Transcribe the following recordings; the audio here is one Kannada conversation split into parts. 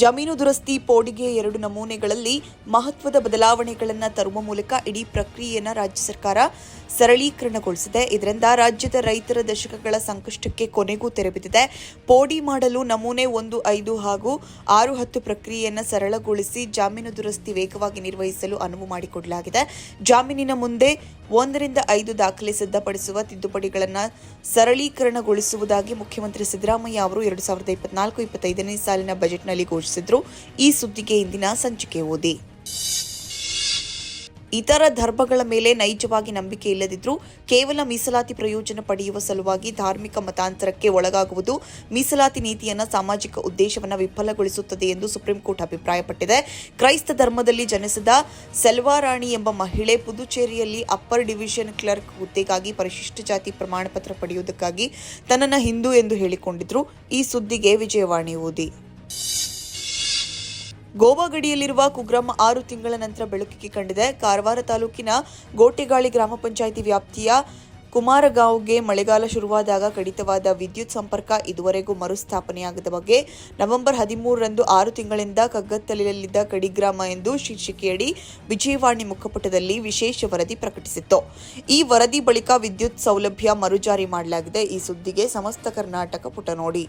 ಜಮೀನು ದುರಸ್ತಿ ಪೋಡಿಗೆ ಎರಡು ನಮೂನೆಗಳಲ್ಲಿ ಮಹತ್ವದ ಬದಲಾವಣೆಗಳನ್ನು ತರುವ ಮೂಲಕ ಇಡೀ ಪ್ರಕ್ರಿಯೆಯನ್ನು ರಾಜ್ಯ ಸರ್ಕಾರ ಸರಳೀಕರಣಗೊಳಿಸಿದೆ. ಇದರಿಂದ ರಾಜ್ಯದ ರೈತರ ದಶಕಗಳ ಸಂಕಷ್ಟಕ್ಕೆ ಕೊನೆಗೂ ತೆರೆಬಿದ್ದಿದೆ ಪೋಡಿ ಮಾಡಲು ನಮೂನೆ ಒಂದು, ಐದು ಹಾಗೂ ಆರು, ಹತ್ತು ಪ್ರಕ್ರಿಯೆಯನ್ನು ಸರಳಗೊಳಿಸಿ ಜಾಮೀನು ದುರಸ್ತಿ ವೇಗವಾಗಿ ನಿರ್ವಹಿಸಲು ಅನುವು ಮಾಡಿಕೊಡಲಾಗಿದೆ. ಜಾಮೀನಿನ ಮುಂದೆ ಒಂದರಿಂದ ಐದು ದಾಖಲೆ ಸಿದ್ಧಪಡಿಸುವ ತಿದ್ದುಪಡಿಗಳನ್ನು ಸರಳೀಕರಣಗೊಳಿಸುವುದಾಗಿ ಮುಖ್ಯಮಂತ್ರಿ ಸಿದ್ದರಾಮಯ್ಯ ಅವರು ಎರಡು ಸಾವಿರದ ಇಪ್ಪತ್ನಾಲ್ಕು, ಇಪ್ಪತ್ತೈದನೇ ಸಾಲಿನ ಬಜೆಟ್ನಲ್ಲಿ ಘೋಷಿಸಿದ್ರು. ಈ ಸುದ್ದಿಗೆ ಇಂದಿನ ಸಂಚಿಕೆ ಓದಿ. ಇತರ ಧರ್ಮಗಳ ಮೇಲೆ ನೈಜವಾಗಿ ನಂಬಿಕೆ ಇಲ್ಲದಿದ್ರೂ ಕೇವಲ ಮೀಸಲಾತಿ ಪ್ರಯೋಜನ ಪಡೆಯುವ ಸಲುವಾಗಿ ಧಾರ್ಮಿಕ ಮತಾಂತರಕ್ಕೆ ಒಳಗಾಗುವುದು ಮೀಸಲಾತಿ ನೀತಿಯನ್ನ ಸಾಮಾಜಿಕ ಉದ್ದೇಶವನ್ನು ವಿಫಲಗೊಳಿಸುತ್ತದೆ ಎಂದು ಸುಪ್ರೀಂ ಕೋರ್ಟ್ ಅಭಿಪ್ರಾಯಪಟ್ಟಿದೆ. ಕ್ರೈಸ್ತ ಧರ್ಮದಲ್ಲಿ ಜನಿಸಿದ ಸೆಲ್ವಾರಾಣಿ ಎಂಬ ಮಹಿಳೆ ಪುದುಚೇರಿಯಲ್ಲಿ ಅಪ್ಪರ್ ಡಿವಿಷನ್ ಕ್ಲರ್ಕ್ ಹುದ್ದೆಗಾಗಿ ಪರಿಶಿಷ್ಟ ಜಾತಿ ಪ್ರಮಾಣಪತ್ರ ಪಡೆಯುವುದಕ್ಕಾಗಿ ತನ್ನನ್ನು ಹಿಂದೂ ಎಂದು ಹೇಳಿಕೊಂಡಿದ್ರು. ಈ ಸುದ್ದಿಗೆ ವಿಜಯವಾಣಿ ಓದಿ. ಗೋವಾ ಗಡಿಯಲ್ಲಿರುವ ಕುಗ್ರಾಮ ಆರು ತಿಂಗಳ ನಂತರ ಬೆಳಕಿಗೆ ಕಂಡಿದೆ. ಕಾರವಾರ ತಾಲೂಕಿನ ಗೋಟೆಗಾಳಿ ಗ್ರಾಮ ಪಂಚಾಯಿತಿ ವ್ಯಾಪ್ತಿಯ ಕುಮಾರಗಾಂವ್ಗೆ ಮಳೆಗಾಲ ಶುರುವಾದಾಗ ಕಡಿತವಾದ ವಿದ್ಯುತ್ ಸಂಪರ್ಕ ಇದುವರೆಗೂ ಮರುಸ್ಥಾಪನೆಯಾಗದ ಬಗ್ಗೆ ನವೆಂಬರ್ ಹದಿಮೂರರಂದು ಆರು ತಿಂಗಳಿಂದ ಕಗ್ಗತ್ತಲಿನಲ್ಲಿದ್ದ ಕಡಿಗ್ರಾಮ ಎಂದು ಶೀರ್ಷಿಕೆಯಡಿ ವಿಜಯವಾಣಿ ಮುಖಪುಟದಲ್ಲಿ ವಿಶೇಷ ವರದಿ ಪ್ರಕಟಿಸಿತ್ತು. ಈ ವರದಿ ಬಳಿಕ ವಿದ್ಯುತ್ ಸೌಲಭ್ಯ ಮರುಜಾರಿ ಮಾಡಲಾಗಿದೆ. ಈ ಸುದ್ದಿಗೆ ಸಮಸ್ತ ಕರ್ನಾಟಕ ಪುಟ ನೋಡಿ.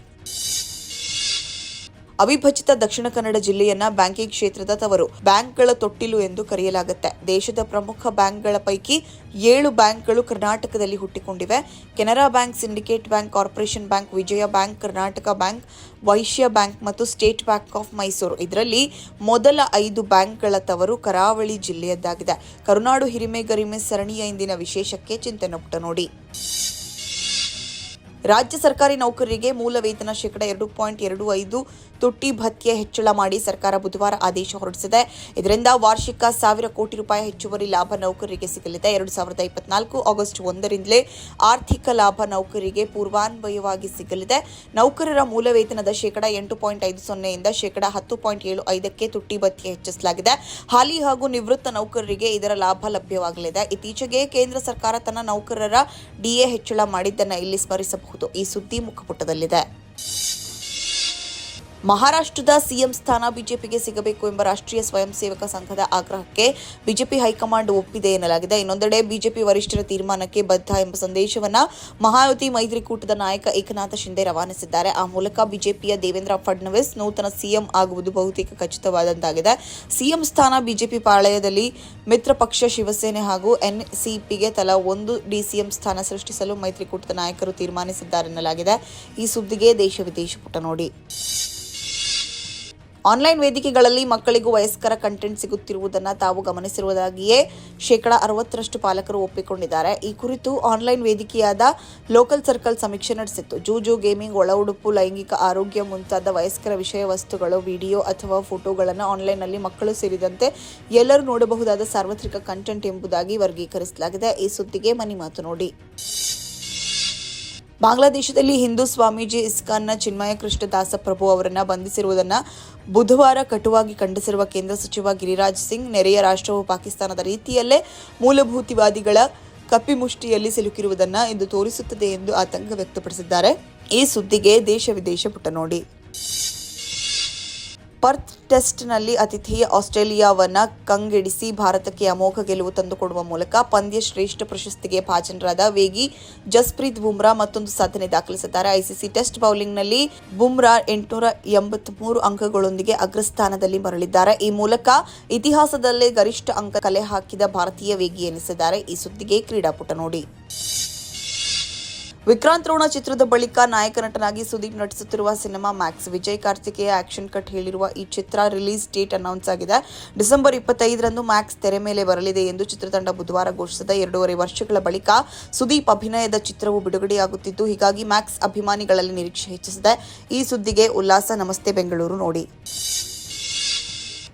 ಅವಿಭಜಿತ ದಕ್ಷಿಣ ಕನ್ನಡ ಜಿಲ್ಲೆಯನ್ನ ಬ್ಯಾಂಕಿಂಗ್ ಕ್ಷೇತ್ರದ ತವರು ಬ್ಯಾಂಕ್ಗಳ ತೊಟ್ಟಿಲು ಎಂದು ಕರೆಯಲಾಗುತ್ತೆ. ದೇಶದ ಪ್ರಮುಖ ಬ್ಯಾಂಕ್ಗಳ ಪೈಕಿ ಏಳು ಬ್ಯಾಂಕ್ಗಳು ಕರ್ನಾಟಕದಲ್ಲಿ ಹುಟ್ಟಿಕೊಂಡಿವೆ. Canara bank, syndicate bank, corporation bank, Vijaya bank, Karnataka bank, Vysya bank ಮತ್ತು ಸ್ಟೇಟ್ ಬ್ಯಾಂಕ್ ಆಫ್ ಮೈಸೂರು. ಇದರಲ್ಲಿ ಮೊದಲ ಐದು ಬ್ಯಾಂಕ್ಗಳ ತವರು ಕರಾವಳಿ ಜಿಲ್ಲೆಯದ್ದಾಗಿದೆ. ಕರುನಾಡು ಹಿರಿಮೆ ಗರಿಮೆ ಸರಣಿಯ ಇಂದಿನ ವಿಶೇಷಕ್ಕೆ ಚಿಂತನೆ ಪುಟ ನೋಡಿ. ರಾಜ್ಯ ಸರ್ಕಾರಿ ನೌಕರರಿಗೆ ಮೂಲ ವೇತನ ಶೇಕಡ ಎರಡು ಪಾಯಿಂಟ್ ಎರಡು ಐದು ತುಟ್ಟಿ ಭತ್ಯೆ ಹೆಚ್ಚಳ ಮಾಡಿ ಸರ್ಕಾರ ಬುಧವಾರ ಆದೇಶ ಹೊರಡಿಸಿದೆ. ಇದರಿಂದ ವಾರ್ಷಿಕ ಸಾವಿರ ಕೋಟಿ ರೂಪಾಯಿ ಹೆಚ್ಚುವರಿ ಲಾಭ ನೌಕರರಿಗೆ ಸಿಗಲಿದೆ. ಎರಡು ಸಾವಿರದ ಇಪ್ಪತ್ನಾಲ್ಕು ಆಗಸ್ಟ್ ಒಂದರಿಂದಲೇ ಆರ್ಥಿಕ ಲಾಭ ನೌಕರರಿಗೆ ಪೂರ್ವಾನ್ವಯವಾಗಿ ಸಿಗಲಿದೆ. ನೌಕರರ ಮೂಲ ವೇತನದ ಶೇಕಡ ಎಂಟು ಪಾಯಿಂಟ್ ಐದು ಸೊನ್ನೆಯಿಂದ ಶೇಕಡ ಹತ್ತು ಪಾಯಿಂಟ್ ಏಳು ಐದಕ್ಕೆ ತುಟ್ಟಿ ಭತ್ಯೆ ಹೆಚ್ಚಿಸಲಾಗಿದೆ. ಹಾಲಿ ಹಾಗೂ ನಿವೃತ್ತ ನೌಕರರಿಗೆ ಇದರ ಲಾಭ ಲಭ್ಯವಾಗಲಿದೆ. ಇತ್ತೀಚೆಗೆ ಕೇಂದ್ರ ಸರ್ಕಾರ ತನ್ನ ನೌಕರರ ಡಿಎ ಹೆಚ್ಚಳ ಮಾಡಿದ್ದನ್ನು ಇಲ್ಲಿ ಸ್ಮರಿಸಬಹುದು. ಈ ಸುದ್ದಿ ಮುಖಪುಟದಲ್ಲಿದೆ. ಮಹಾರಾಷ್ಟ್ರದ ಸಿಎಂ ಸ್ಥಾನ ಬಿಜೆಪಿಗೆ ಸಿಗಬೇಕು ಎಂಬ ರಾಷ್ಟ್ರೀಯ ಸ್ವಯಂ ಸೇವಕ ಸಂಘದ ಆಗ್ರಹಕ್ಕೆ ಬಿಜೆಪಿ ಹೈಕಮಾಂಡ್ ಒಪ್ಪಿದೆ ಎನ್ನಲಾಗಿದೆ. ಇನ್ನೊಂದೆಡೆ ಬಿಜೆಪಿ ವರಿಷ್ಠರ ತೀರ್ಮಾನಕ್ಕೆ ಬದ್ಧ ಎಂಬ ಸಂದೇಶವನ್ನು ಮಹಾಯುತಿ ಮೈತ್ರಿಕೂಟದ ನಾಯಕ ಏಕನಾಥ ಶಿಂದೆ ರವಾನಿಸಿದ್ದಾರೆ. ಆ ಮೂಲಕ ಬಿಜೆಪಿಯ ದೇವೇಂದ್ರ ಫಡ್ನವೀಸ್ ನೂತನ ಸಿಎಂ ಆಗುವುದು ಬಹುತೇಕ ಖಚಿತವಾದಂತಾಗಿದೆ. ಸಿಎಂ ಸ್ಥಾನ ಬಿಜೆಪಿ ಪಾಳಯದಲ್ಲಿ ಮಿತ್ರ ಪಕ್ಷ ಶಿವಸೇನೆ ಹಾಗೂ ಎನ್ಸಿಪಿಗೆ ತಲಾ ಒಂದು ಡಿಸಿಎಂ ಸ್ಥಾನ ಸೃಷ್ಟಿಸಲು ಮೈತ್ರಿಕೂಟದ ನಾಯಕರು ತೀರ್ಮಾನಿಸಿದ್ದಾರೆನ್ನಲಾಗಿದೆ. ಈ ಸುದ್ದಿಗೆ ದೇಶ ವಿದೇಶ ಪುಟ ನೋಡಿ. ಆನ್ಲೈನ್ ವೇದಿಕೆಗಳಲ್ಲಿ ಮಕ್ಕಳಿಗೂ ವಯಸ್ಕರ ಕಂಟೆಂಟ್ ಸಿಗುತ್ತಿರುವುದನ್ನು ತಾವು ಗಮನಿಸಿರುವುದಾಗಿಯೇ ಶೇಕಡ ಅರವತ್ತರಷ್ಟು ಪಾಲಕರು ಒಪ್ಪಿಕೊಂಡಿದ್ದಾರೆ. ಈ ಕುರಿತು ಆನ್ಲೈನ್ ವೇದಿಕೆಯಾದ ಲೋಕಲ್ ಸರ್ಕಲ್ ಸಮೀಕ್ಷೆ ನಡೆಸಿತ್ತು. ಜೂಜು ಗೇಮಿಂಗ್, ಒಳ ಉಡುಪು, ಲೈಂಗಿಕ ಆರೋಗ್ಯ ಮುಂತಾದ ವಯಸ್ಕರ ವಿಷಯ ವಸ್ತುಗಳು, ವಿಡಿಯೋ ಅಥವಾ ಫೋಟೋಗಳನ್ನು ಆನ್ಲೈನ್ನಲ್ಲಿ ಮಕ್ಕಳು ಸೇರಿದಂತೆ ಎಲ್ಲರೂ ನೋಡಬಹುದಾದ ಸಾರ್ವತ್ರಿಕ ಕಂಟೆಂಟ್ ಎಂಬುದಾಗಿ ವರ್ಗೀಕರಿಸಲಾಗಿದೆ. ಈ ಸುದ್ದಿಗೆ ಮನಿ ಮಾತು ನೋಡಿ. ಬಾಂಗ್ಲಾದೇಶದಲ್ಲಿ ಹಿಂದೂ ಸ್ವಾಮೀಜಿ ಇಸ್ಕಾನ್ನ ಚಿನ್ಮಯ ಕೃಷ್ಣ ದಾಸಪ್ರಭು ಅವರನ್ನು ಬಂಧಿಸಿರುವುದನ್ನು ಬುಧವಾರ ಕಟುವಾಗಿ ಖಂಡಿಸಿರುವ ಕೇಂದ್ರ ಸಚಿವ ಗಿರಿರಾಜ್ ಸಿಂಗ್ ನೆರೆಯ ರಾಷ್ಟ್ರವು ಪಾಕಿಸ್ತಾನದ ರೀತಿಯಲ್ಲೇ ಮೂಲಭೂತಿವಾದಿಗಳ ಕಪ್ಪಿಮುಷ್ಟಿಯಲ್ಲಿ ಸಿಲುಕಿರುವುದನ್ನು ಎಂದು ತೋರಿಸುತ್ತದೆ ಎಂದು ಆತಂಕ ವ್ಯಕ್ತಪಡಿಸಿದ್ದಾರೆ. ಈ ಸುದ್ದಿಗೆ ದೇಶ ವಿದೇಶ ಪುಟ ನೋಡಿ. ಪರ್ತ್ ಟೆಸ್ಟ್ನಲ್ಲಿ ಅತಿಥೇಯ ಆಸ್ಟ್ರೇಲಿಯಾವನ್ನು ಕಂಗೆಡಿಸಿ ಭಾರತಕ್ಕೆ ಅಮೋಘ ಗೆಲುವು ತಂದುಕೊಡುವ ಮೂಲಕ ಪಂದ್ಯ ಶ್ರೇಷ್ಠ ಪ್ರಶಸ್ತಿಗೆ ಭಾಜನರಾದ ವೇಗಿ, ಜಸ್ಪ್ರೀತ್ ಬುಮ್ರಾ ಮತ್ತೊಂದು ಸಾಧನೆ ದಾಖಲಿಸಿದ್ದಾರೆ. ಐಸಿಸಿ ಟೆಸ್ಟ್ ಬೌಲಿಂಗ್ನಲ್ಲಿ ಬುಮ್ರಾ ಎಂಟುನೂರ ಎಂಬತ್ಮೂರು ಅಂಕಗಳೊಂದಿಗೆ ಅಗ್ರಸ್ಥಾನದಲ್ಲಿ ಮರಳಿದ್ದಾರೆ. ಈ ಮೂಲಕ ಇತಿಹಾಸದಲ್ಲೇ ಗರಿಷ್ಠ ಅಂಕ ಕಲೆ ಹಾಕಿದ ಭಾರತೀಯ ವೇಗಿ ಎನಿಸಿದ್ದಾರೆ. ಈ ಸುದ್ದಿಗೆ ಕ್ರೀಡಾಪುಟ ನೋಡಿ. ವಿಕ್ರಾಂತ್ ರೋಣ ಚಿತ್ರದ ಬಳಿಕ ನಾಯಕ ನಟನಾಗಿ Sudeep ನಟಿಸುತ್ತಿರುವ cinema Max Vijay Karthikeya action cut ಹೇಳಿರುವ ಈ ಚಿತ್ರ ರಿಲೀಸ್ ಡೇಟ್ ಅನೌನ್ಸ್ ಆಗಿದೆ. ಡಿಸೆಂಬರ್ ಇಪ್ಪತ್ತೈದರಂದು ಮ್ಯಾಕ್ಸ್ ತೆರೆ ಮೇಲೆ ಬರಲಿದೆ ಎಂದು ಚಿತ್ರತಂಡ ಬುಧವಾರ ಘೋಷಿಸಿದ. ಎರಡೂವರೆ ವರ್ಷಗಳ ಬಳಿಕ ಸುದೀಪ್ ಅಭಿನಯದ ಚಿತ್ರವು ಬಿಡುಗಡೆಯಾಗುತ್ತಿದ್ದು, ಹೀಗಾಗಿ ಮ್ಯಾಕ್ಸ್ ಅಭಿಮಾನಿಗಳಲ್ಲಿ ನಿರೀಕ್ಷೆ ಹೆಚ್ಚಿಸಿದೆ. ಈ ಸುದ್ದಿಗೆ ಉಲ್ಲಾಸ. ನಮಸ್ತೆ. ಬೆಂಗಳೂರು ನೋಡಿ.